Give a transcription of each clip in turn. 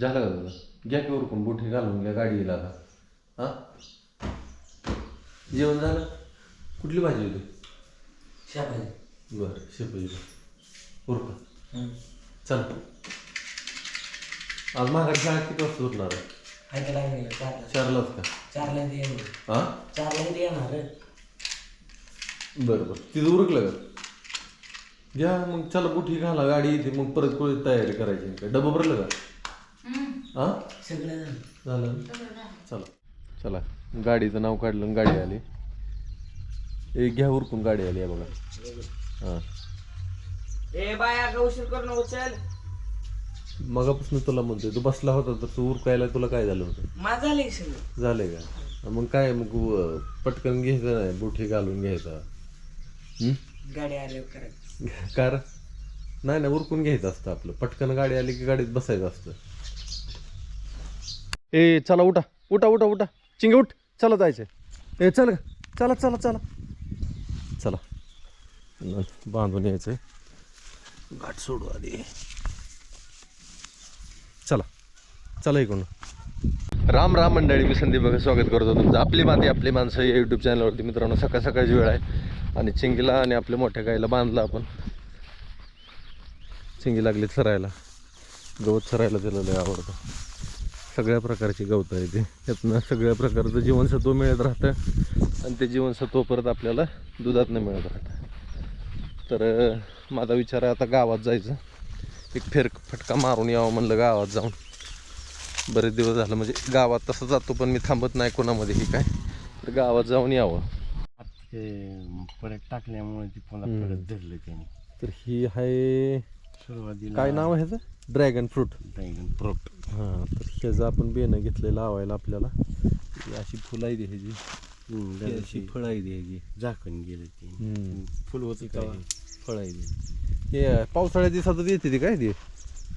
झालं का तुझं? घ्या की उरकून बुठी घालून घ्या गाडीला आता. हां? जेवण झालं? कुठली भाजी होती? शाबाजी बरं शेपाची उरका चल. आज माघारी शाळेत किती वाजता उठणार आहे? का लागलेलं चारला. चारलाच का? चारला येणार. हां? चारला येणार. रे बरं बरं. तिथं उरकलं का? घ्या मग चला बुठी घाला गाडी येते मग परत कोणी तयारी करायची काय डबं भरलं का? हां? सगळं झालं? चला चला. गाडीचं नाव काढलं गाडी आली. ए घ्या उरकून गाडी आली आहे बघा. हां. ए बाया का उशीर मगापासून तुला म्हणतोय तू बसला होता तर तू उरकायला तुला काय झालं होतं? माझं झालंय सगळं. झालंय का? मग काय मग व- पटकन घ्यायचं नाही बुठी घालून घ्यायचा. हं? गाडी आल्यावर करायचं कार नाही ना उरकून घ्यायचं असतं आपलं. पटकन गाडी आली की गाडीत बसायचं असतं. ए चला उठा. उठा उठा उठा. चिंगे उठ. चला जायचं ए चल चला चला चला. चला. बांधून यायचं घाट सोडू आधी. चला. चला इकडून. राम राम मंडळी. मी संदीप बघा. स्वागत करतो तुमचं. आपली माती आपली माणसं या यूट्यूब चॅनलवरती मित्रांनो. सकाळ सकाळची वेळ आहे. आणि चिंगीला आणि आपल्या मोठ्या गाईला बांधलं आपण. चिंगी लागली चरायला गवत चरायला दिलेलं लय आवडतं. सगळ्या प्रकारची गवत आहे ते त्यातनं सगळ्या प्रकारचं जीवनसत्व मिळत राहतं आणि ते जीवनसत्व परत आपल्याला दुधातनं मिळत राहतं. तर माझा विचार आहे आता गावात जायचं. एक फेर फटका मारून यावं म्हणलं गावात जाऊन. बरेच दिवस झालं म्हणजे गावात तसं जातो पण मी थांबत नाही कोणामध्ये ही काय. तर गावात जाऊन यावं. ते परत टाकल्यामुळे ती पुन्हा. परत धरलं त्याने. तर ही आहे सुरुवातीला काय नाव आहे ह्याचं? Dragon fruit. Dragon fruit. हां तर ह्याचं आपण बेनं घेतलं लावायला आपल्याला. ही अशी फुलं आहे ह्याची. ही अशी फळं आहे ह्याची. झाकण गेलं ते. फुल होत काय फळं आहे ती हे पावसाळ्या दिवसातच येते ती काय ती?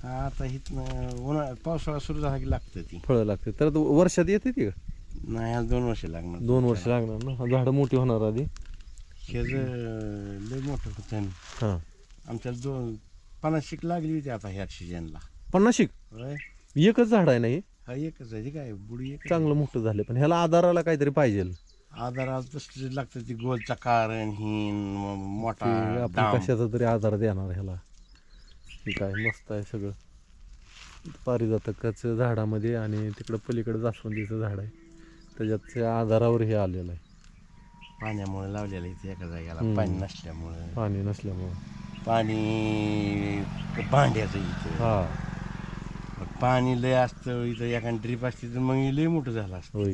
आता हिथनं उन्हाळा पावसाळा सुरू झाला की लागतं ती. फळं लागते. तर वर्षात येते ती का? नाही आज दोन वर्ष लागणार. दोन वर्ष लागणार ना? झाडं मोठी होणार आधी. ह्याचं लय मोठं होतं. हां. आमच्याला दोन पन्नास शिक लागली होती आता ह्या सीजनला. पन्नाशिक एकच झाड आहे ना हे? एकच आहे काय बुडी एक चांगलं मोठं झालं पण ह्याला आधाराला काहीतरी पाहिजे. आधाराला तसलं लागतं ती गोलचा कारण हिन म- मोठा आपण दाम. कशाचा तरी आधार देणार ह्याला. काय मस्त आहे सगळं. पारिजातकाचं झाडामध्ये आणि तिकडं पलीकडं जास्वंदीचं झाड आहे. त्याच्याच्या आधारावर हे आलेलं आहे. पाण्यामुळे लावलेलं इथे एका जागेला हम्म. पाणी नसल्यामुळे. पाणी नसल्यामुळं. पाणी भांड्याचं इथं. हा. मग पाणी लय असतं इथं एखादी ड्रीप असते तर मग हे लय मोठं झालं असतं. होय.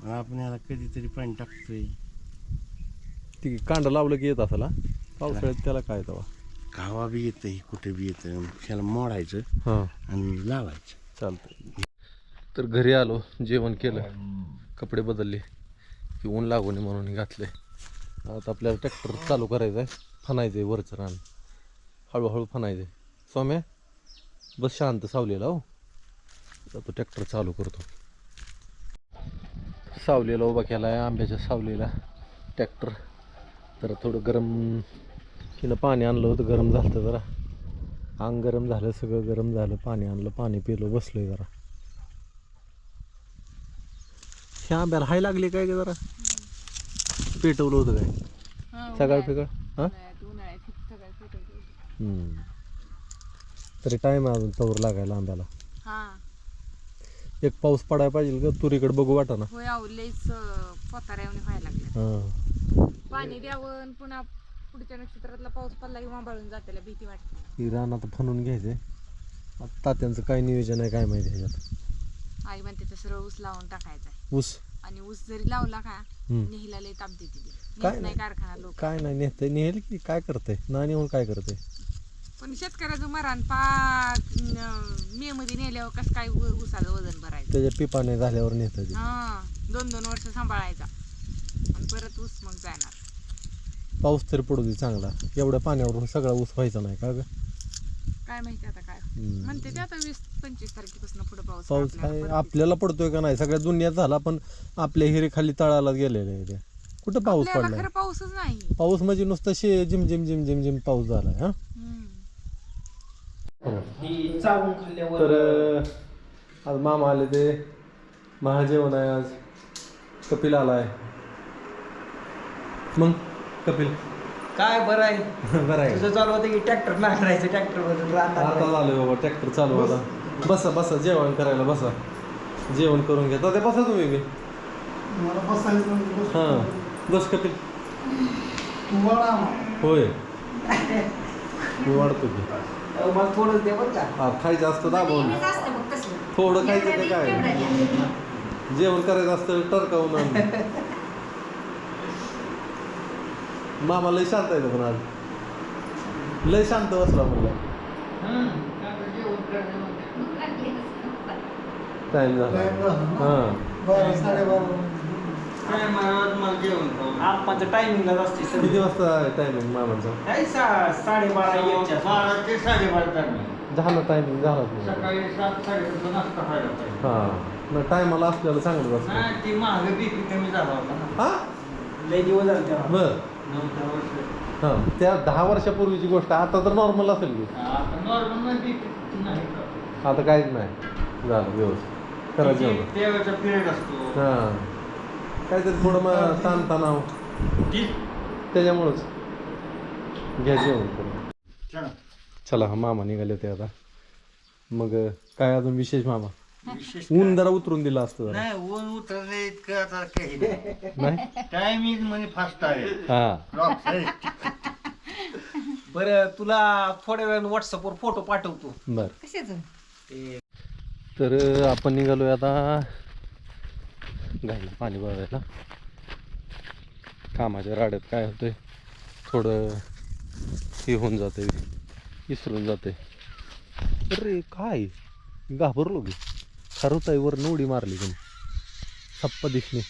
मग आपण याला कधीतरी पाणी टाकतोय. ती कांड लावलं की येत असेल? पावसाळ्यात त्याला काय तवा? गावा बी येतं हे कुठे बी येतं त्याला मोडायचं हां. आणि लावायचं. चालतं तर घरी आलो जेवण केलं कपडे बदलले की ऊन लागू नये म्हणून घातले आता आपल्याला ट्रॅक्टर चालू करायचं आहे फनायचं आहे वरचं रान. हळूहळू फनायचं आहे सौम्या बस शांत सावलेला हो. तो ट्रॅक्टर चालू करतो. सावलेला उभा केला आहे आंब्याच्या सावलेला ट्रॅक्टर. तर थोडं गरम हिनं पाणी आणलं होतं गरम झालं होतं जरा. अंग गरम झालं सगळं गरम झालं पाणी आणलं पाणी पिलो बसलोय जरा. ह्या आंब्याला हाय लागली काय का जरा? पेटवलं होतं काय? सकाळ पिकळ. तरी आहे अजून तवर लागायला आंब्याला हा. एक पाऊस पडायला पाहिजे का तुरीकडे बघू वाटा ना. होय अहो लईच पोताऱ्यावणी व्हायला लागलं हां. पाणी द्यावं आणि पुन्हा पुढच्या नक्षत्रातला पाऊस पडला की वांबाळून जाते भीती वाटते. ही रान आता तात्यांचं काय नियोजन आहे काय माहिती ह्याच्यात. आई म्हणते तर सरळ ऊस लावून टाकायचा ऊस? आणि ऊस जरी लावला का हम्म. नेहिला लई ताप देते ती. काय नेत नाही नाही. कारखाना लोक. काय नाही नेते नेल की काय करते ना नेऊन काय करते पण शेतकऱ्याचं मरण पाक मे मध्ये नेल्यावर कसं काय ऊसाचं वजन भरायचं? त्याच्या पिपाने झाल्यावर नेतं ते. हा दोन दोन वर्ष सांभाळायचा. आणि परत ऊस मग जाणार. पाऊस तरी पडू दे चांगला. एवढ्या पाण्यावरून सगळा ऊस व्हायचा नाही का ग? काय माहिती आता काय. हम्म. म्हणते ते आता वीस पंचवीस तारखेपासून पुढे पाऊस पाऊस आपल्याला काय परत आपल्याला पडतोय का नाही? सगळ्या दुनियात झाला पण आपल्या हिरे खाली तळाला गेलेले आहे ते. कुठं पाऊस आपल्याला पडलाय? खरं पाऊसच नाही. पाऊस म्हणजे नुसतं शे जिम जिम जिम जिम जिम पाऊस झालाय हा? हम्म. ही चावून खाल्ल्यावर तर आज मामा आले ते. महाजेवण आहे आज. कपिल आलाय. मग कपिल? काय बरं आहे? बरं आहे. तुझं चालू होतं की ट्रॅक्टर नांगरायचं ट्रॅक्टर मधून आता झालं बाबा ट्रॅक्टर चालू होता बसा बसा जेवण करायला बसा. जेवण करून घ्या ते बसा तुम्ही बी. हां बस कपिल होय. मी वाढतो की. मला थोडं दे बरं का? हा खायचं असतं दाबवून थोडं खायचं का काय? जेवण करायचं असतं टरकावून आण. मामा लय शांत आहे पण आज. लय शांत बसला म्हणलं. टाइम झाला. हां. किती वाजता टायमिंग मामाचा? काय सा साडेबारा एकच्या झाला टायमिंग झाला तुमचा. सकाळी सात नाश्ता पाहिजे. हां. टायमाला असल्याला चांगलं असतं. नाही ती महाग बीपी कमी झाला होता ना. हा? लय दिवस झाले बर. वर्ष हां त्या दहा वर्षापूर्वीची गोष्ट आता तर नॉर्मल असेल की. आता का? आता काहीच नाही. झालं व्यवस्थित. करा जेवण. त्यावेळेचा पिरियड असतो. हां. काहीतरी थोडं मग ताणतणाव. त्याच्यामुळंच. घ्या जेवण करून. चला. चला हा मामा निघाले होते आता. मग काय अजून विशेष मामा? विशेष ऊन जरा उतरून दिलं असतं जरा. नाही ऊन उतरले इतकं आता काही नाही. नाही? टायमिंग म्हणजे फास्ट आहे. हा. Clock आहे. बरं तुला थोड्या वेळानं व्हॉट्सअपवर फोटो पाठवतो. बर. कशाचं? ते तर आपण निघालोय आता गायला पाणी बघायला कामाच्या राड्यात काय होतंय? थोडं हे होऊन जाते विसरून जाते अरे काय? घाबरलो की खरवताय उडी मारली तुम्ही सप्पा दिसणे.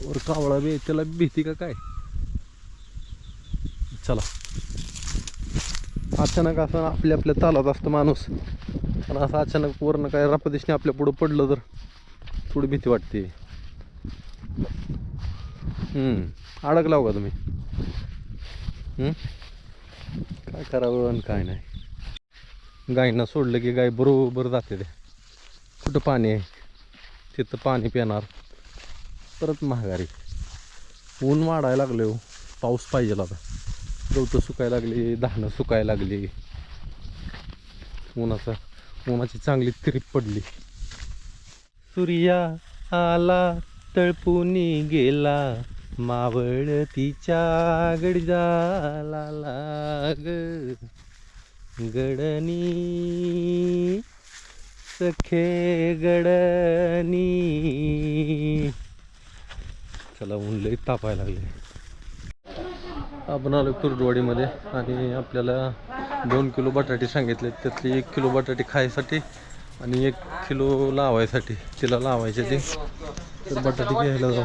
वर कावळा बी त्याला भीती का काय? चला. अचानक असं आपल्या आपल्या चालत असतं माणूस. पण असं अचानक वरनं काय रापदिशने आपल्या पुढं पडलं तर थोडी भीती वाटते. अडकला अडकलाव का तुम्ही? काय करावं आणि काय नाही. गायींना सोडलं की गाय बरोबर जाते ते. कुठं पाणी आहे? तिथं पाणी पिणार. परत महागारी. ऊन वाढायला लागले हो. पाऊस पाहिजे आता. गवतं सुकायला लागली धानं सुकायला लागली. उन्हाचा उन्हाची चांगली तिरीप पडली. सूर्या आला तळपुनी गेला. मावळ तिच्या गडजाला लाग. गडनी सखे गडनी. चला ऊन लई तापायला लागले. आपण आलो कुर्डवाडीमध्ये आणि आपल्याला दोन किलो बटाटे सांगितले. त्यातली एक किलो बटाटे खायसाठी आणि एक किलो लावायसाठी. तिला लावायचे ते. तर बटाटे घ्यायला जाऊ.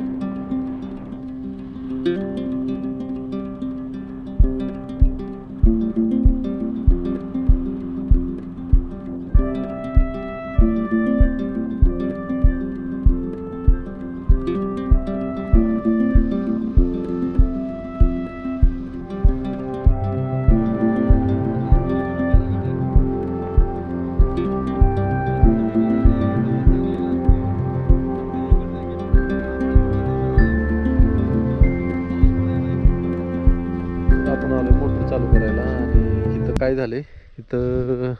आपण आलो मोटर चालू करायला आणि इथं काय झालंय? इथं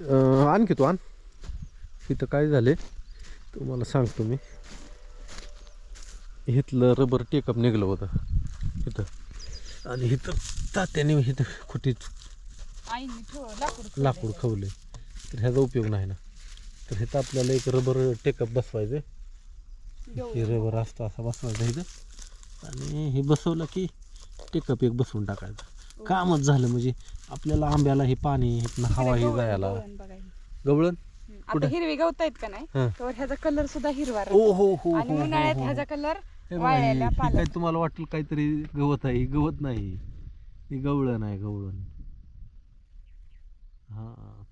अं, आण की तू आण. इथं काय झाले तुम्हाला सांगतो मी. इथलं रबर टेकअप निघलं होतं. इथं. आणि इथं तात्याने इथं खुटीत लाकूड खवले तर ह्याचा उपयोग नाही ना. तर ह्याचं आपल्याला एक रबर टेकअप बसवायचं हे रबर असतं असा बसवायचा इथं. आणि हे बसवलं की टेकअप एक बसवून टाकायचं. कामच झालं म्हणजे आपल्याला आंब्याला हे पाणी हवा हे जायला. गवळण आता हिरवी गवत आहेत का नाही. तर ह्याचा कलर सुद्धा हिरवा. हो हो आणि हो, उन्हाळ्यात हो, हो. ह्याचा कलर वाळलेला काय तुम्हाला वाटेल काहीतरी गवत आहे? गवत नाही. हे गवळण आहे गवळण. हा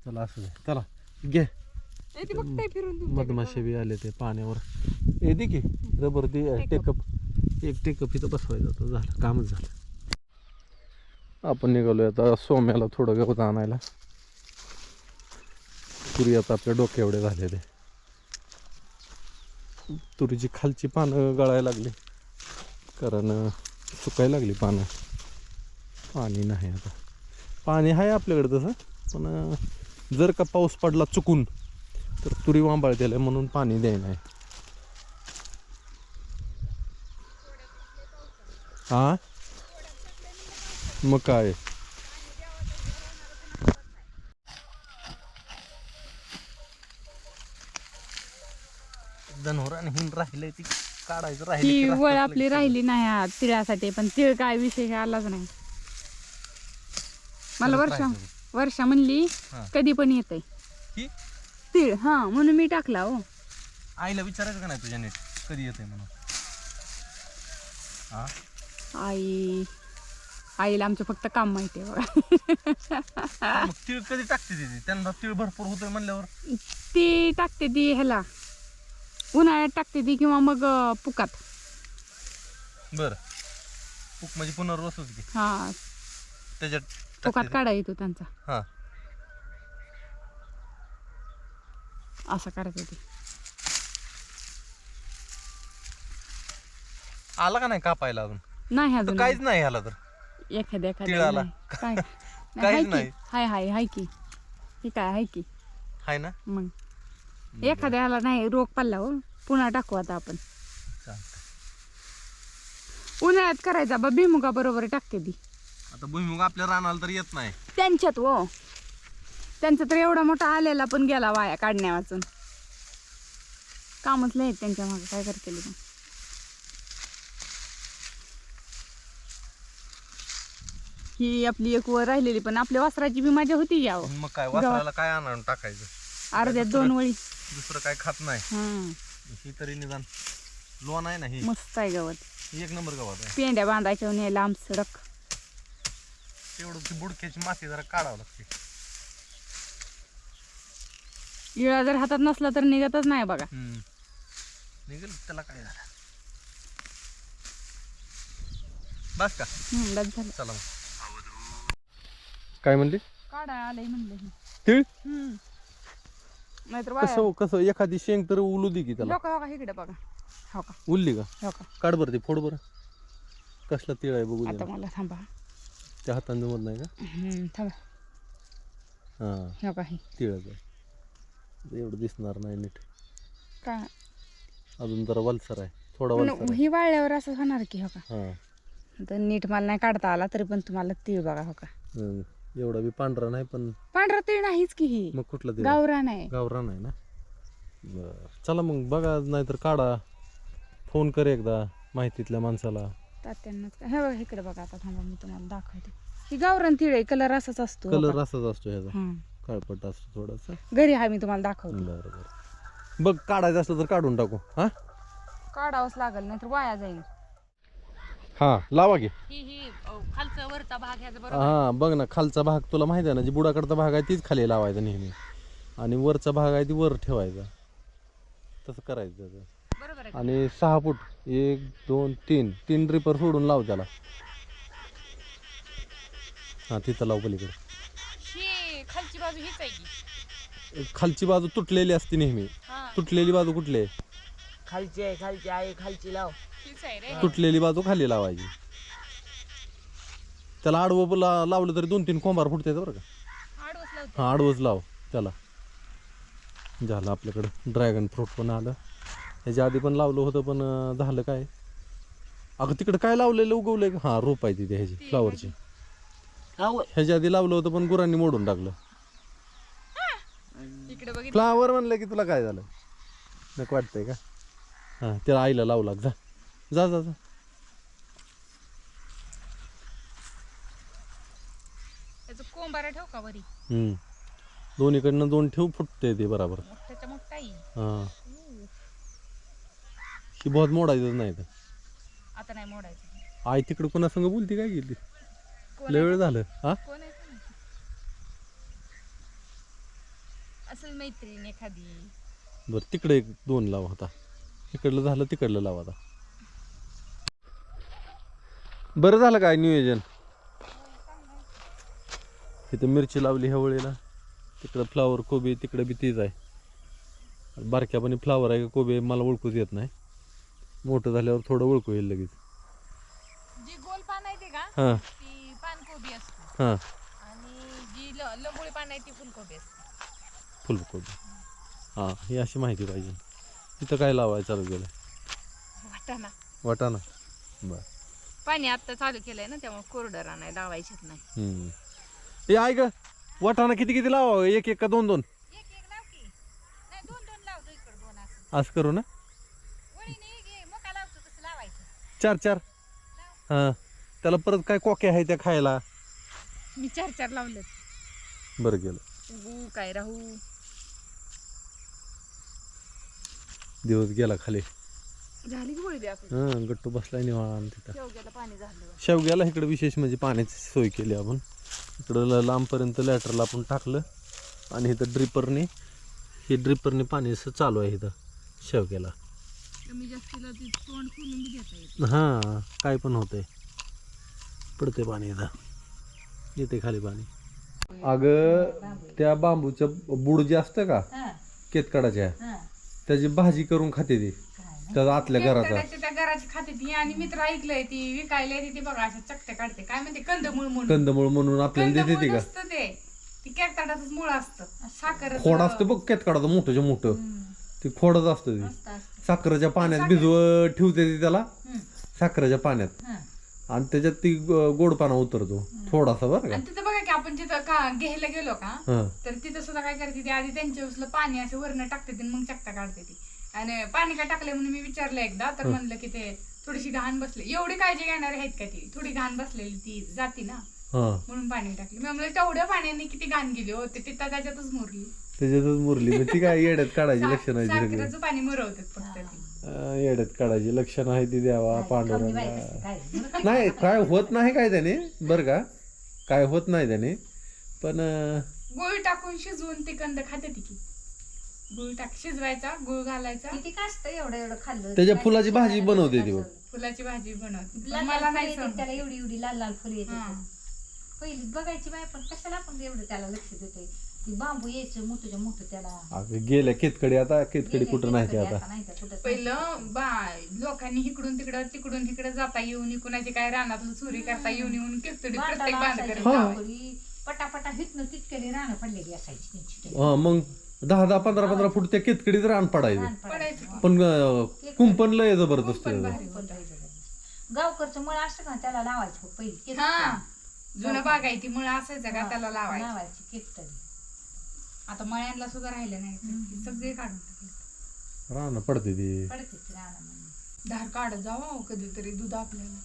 चला असं. चला घे. ते मधमाशे बी आले ते पाण्यावर. हे दे की. रबर दे टेकअप एक टेकअप इथं बसवायचं होतं. झालं. कामच झालं. आपण निघालोय आता सोम्याला थोडं गवत आणायला. तुरी आता आपल्या डोक्या एवढे झालेले. तुरीची खालची पानं गळायला लागली. कारण सुकायला लागली पानं. पाणी नाही आता. पाणी आहे आपल्याकडे तसं पण जर का पाऊस पडला चुकून तर तुरी वांबाळतेला म्हणून पाणी द्यायला नाही हा? मग काय? जनावरांनी हिन राहिलंय ती काढायचं ती राहिलं वळ आपली राहिली नाही हा तिळासाठी पण तिळ काय विषय काय आलाच नाही. मला वर्षा. वर्षा म्हणली हा. कधी पण येते की? तीळ हा म्हणून मी टाकला हो. आईला विचारायचं का नाही तुझ्या नीट? कधी येते म्हणून? हा? आई आईला आमचं फक्त काम माहिती आहे बघा. मग तीळ कधी टाकते तिथे त्यांना तीळ भरपूर होतोय म्हणल्यावर. ती टाकते ती ह्याला. उन्हाळ्यात टाकते ती किंवा मग पुकात. बर. पुक म्हणजे पुनर्वसूच की. हा. त्याच्यात पुकात ते. काढा येतो त्यांचा. हा. असं करायचं ते. आला का नाही कापायला अजून? नाही तर अजून काहीच नाही आला तर. एखाद्या एखाद्या तिळाला. नाही. काय हाय की. नाही. हाय हाय हाय की. हे काय हाय की. आहे ना? मग. एखाद्याला नाही रोग पडला हो. पुन्हा टाकू आता आपण. चालतंय. उन्हाळ्यात करायचा बा भुईमुगा बरोबर टाकते ती. आता भुईमुग आपल्या रानाला तर येत नाही. त्यांच्यात हो. त्यांचा तर एवढा मोठा आलेला पण गेला वाया काढण्या वाचून. कामच लय त्यांच्या मागे. काय करते मग? ही आपली एक वर राहिलेली पण आपल्या वस्त्राची बी मजा होती यावं. मग काय वासराला काय आणून टाकायचं? अर्ध्यात दोन वळी. दुसरं काय खात नाही. हा. ही तरी निदान लोन आहे ना ही? मस्त आहे गवत. ही एक नंबर गवत आहे. पेंड्या बांधायच्या नाही लांब सडक तेवढं ती बुडक्याची माती जरा काढावं लागते. इळा जर हातात नसला तर निघतच नाही बघा. निघेल त्याला काय झालं? बस का? हम्म, बस झालं. चला काय म्हणली? काढा आलंय म्हणलं हे. तीळ? हम्म. नाहीतर कसं कसं एखादी शेंग तर उलू दे की त्याला. हो का इकडे बघा. हो का? उलली का? हो का? काढ बरं ते फोड बरं. कसला तीळ आहे बघू दे आता ना. मला थांबा. त्या हाताने जमत नाही का? हम्म, थांबा. हां. हो का हे. तिळाचं एवढं दिसणार नाही नीट. का? अजून जरा वलसर आहे. थोडा पण वलसर आहे. ही वाळल्यावर असं होणार की हो का? हां. नीट मला नाही काढता आला तरी पण तुम्हाला तीळ बघा हो का? हं. एवढा बी पांढरा नाही पण पांढरा तीळ नाहीच की ही. मग कुठला तीळ? गावरा नाही. गावरान आहे ना? बरं. चला मग बघा नाहीतर काढा. फोन कर एकदा माहितीतल्या माणसाला. तात्यांनाच का- हे बघा इकडे बघा आता थांबा मी तुम्हाला दाखवते. ही गावरान तीळ आहे कलर असाच असतो. कलर? असाच असतो ह्याचा. हं. काळपट असतो थोडासा. घरी हा मी तुम्हाला दाखवते. बरं बरं. बघ काढायचं असलं तर काढून टाकू. हा? काढावंच लागेल नाहीतर वाया जाईल. हा लावा घे ही ही खालचा वरचा भाग ह्याचा हा बघ ना खालचा भाग तुला माहिती आहे ना जी बुडाकडचा भाग आहे तीच खाली लावायचा नेहमी. आणि वरचा भाग आहे ती वर ठेवायचा. तसं करायचं त्याचं. बरोबर आहे. आणि सहा फूट एक दोन तीन. तीन ड्रिपर सोडून लाव त्याला. हा तिथं लाव पलीकडे. ही खालची बाजू हीच आहे की. खालची बाजू तुटलेली असते नेहमी. हा. तुटलेली बाजू कुठली आहे? खालची आहे खालची आहे खालची लाव. हीच आहे रे. तुटलेली बाजू खाली लावायची. त्याला आडवं ला- लावलं तरी दोन तीन कोंबार फुटते बरं का. लावते. हा आडवंच लाव त्याला. झालं आपल्याकडं. ड्रॅगन फ्रूट पण आलं. ह्याच्या आधी पण लावलं होतं पण अं, झालं काय? अगं तिकडं काय लावलेलं? उगवलंय का? हां रोप आहे तिथे ह्याची फ्लावरची ह्याच्या आधी लावलं होतं पण गुरांनी मोडून टाकलं. इकडे बघितलं. फ्लावर म्हणलं की तुला काय झालं? नको वाटतंय का? हां त्याला आईला लावू लाग जा. जा जा जा. त्याचं कोंबारा ठेव का वरी? हम्म. दोन्हीकडनं दोन ठेव फुटते ते बराबर. मोठा. हां. ही बहुत मोडायचं नाही तर. आता नाही मोडायचं. आई तिकडं कोणा संग बोलती काय गेली? कोण लय वेळ झालं. हा? कोण आहे कोण? असेल मैत्रीण एखादी. बरं तिकडे एक दोन लावा होता इकडलं झालं तिकडलं लावा आता. बरं झालं काय नियोजन? इथं मिरची लावली ह्या वेळेला तिकडं फ्लावर कोबी तिकडं बी तीच आहे. बारक्यापणी फ्लावर आहे का कोबी मला ओळखूच येत नाही. मोठं झाल्यावर थोडं ओळखू येईल लगेच. जी गोल पान आहे ते का? हां. ती पानकोबी असते. हां. आणि जी ल- लंबोळी पान आहे ती फुलकोबी असते. फुलकोबी. हां ही अशी माहिती पाहिजे. इथं काय लावायचं चालू केलं वाटाणा. वाटाणा. बरं. पाणी आता चालू केलंय ना त्यामुळे कोरडर नाही लावायचेच नाही. हम्म. ए ऐक वाटाणा किती किती लावा? एक एक का दोन दोन? एक एक लाव की. नाही दोन दोन लावतो इकडे दोन असं. असं करू ना? वळीने घे मका लावतो तसं लावायचं. चार चार? हां. त्याला परत काय कोक्या आहे त्या खायला? मी चार चार लावले बरं गेलं. उगू काय राहू? दिवस गेला खाली. झाली की हां गट्टू बसलाय निवांत तिथं. शेवग्याला पाणी झालं. शेवग्याला इकडे विशेष म्हणजे पाण्याची सोय केली आपण. इकडं ल- लांबपर्यंत लॅटरला आपण टाकलं आणि इथं ड्रिपरने हे ड्रिपरने पाणी असं चालू आहे इथं शेवग्याला. कमी जास्तीला ती तोंड खोलून बी घेता येत. हां काय पण होतंय. पडते पाणी इथं. येते खाली पाणी. अगं त्या बांबूचं बुड जे असतं का केतकडाच्या त्याची भाजी करून खाते ती. त्याचा आतल्या घराचा. त्या घराची खाते ती आणि मित्र ऐकलंय ती विकायला येते ती बघा अशा चकत्या काढते. काय म्हणते? कंदमूळ म्हणून. कंदमूळ म्हणून आपल्याला देते ती कंदमूळ का नसतं ते. ती कॅकताडाच मुळ असतं. साखर खोड असतं बघ केतकडाचं मोठंच्या मोठं. ते खोडच असतं ते. साखरेच्या पाण्यात भिजवत ठेवते ती त्याला. साखरेच्या पाण्यात. आणि त्याच्यात ती ग- गोडपाना उतरतो. थोडासा बरं का? आणि तिथं बघा की आपण तिथं का घ्यायला गेलो का हं. तर तिथं सुद्धा काय करते ती? आधी त्यांच्या उसलं पाणी असं वरनं टाकते ती आणि मग चकता काढते ती. आणि पाणी काय टाकलंय म्हणून मी विचारलं एकदा तर म्हणलं की ते थोडीशी घाण बसली. एवढी काळजी घेणारे आहेत का ती? थोडी घाण बसलेली ती जाती ना. हां. म्हणून पाणी टाकली. मी म्हणलं तेवढ्या पाण्याने किती घाण गेली हो? ते तिथं त्याच्यातच मुरली. त्याच्यातच मुरली. मग ती काय येड्यात काढायची लक्षण आहे साखरेचं पाणी मुरवतात फक्त ती. येड्यात काढायची लक्षण आहे ती द्यावा पांडुरंगा. नाही काय होत नाही काय त्याने? बरं का? काय होत नाही त्याने? पण गुळ टाकून शिजवून ती कंद खाते ती की. गुळ टाक शिजवायचा गुळ घालायचा. किती का असतं एवढं एवढं खाल्लं? त्याच्या फुलाची भाजी बनवते ती बघ. फुलाची भाजी बनवते. लाल मला लाल नाही येतात, त्याला एवढी एवढी लाल लाल फुले हा. पहिली बघायची बाय पण कशाला आपण एवढं त्याला लक्ष देतोय? ती बांबू यायचं मोठं मोठं त्याला. अगं गेल्या केतकडे आता केतकडे कुठं नाही ते आता. नाही का कुठं पहिलं बा लोकांनी इकडून तिकडं तिकडून तिकडं जाता येऊन कुणाची काय रानातलं चोरी करता येऊन येऊन प्रत्येक जावं. पटापटा हितनं तितकेली रानं पडलेली असायची त्यांची. हा, मग दहा दहा पंधरा पंधरा फूट त्या केतकडीत रान पडायचं. पण अं, कुंपण लय जबरदस्त पण आहे. गावकडचं मळ असतं का? त्याला लावायचं बघ पहिली केस हा. जुनं बागायती मुळे असायचं का? त्याला लावायचं. लावायची केस आता मळ्यांना सुद्धा राहिलं नाही. ते सगळे काढून टाकले. रान पडते ती. पडते ती रानामध्ये. धार काढत जावं कधीतरी दूध आपल्याला.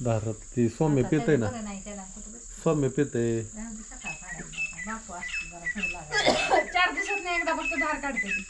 दारात ती सौम्य आता पितय त्याला ना. बरं नाही त्याला कुठं बसतं. सौम्य पितय. राहून दे सकाळ काढायचं. बापू असतो जरा घरी लागायला. चार दिवसात एकदा फक्त धार काढते ती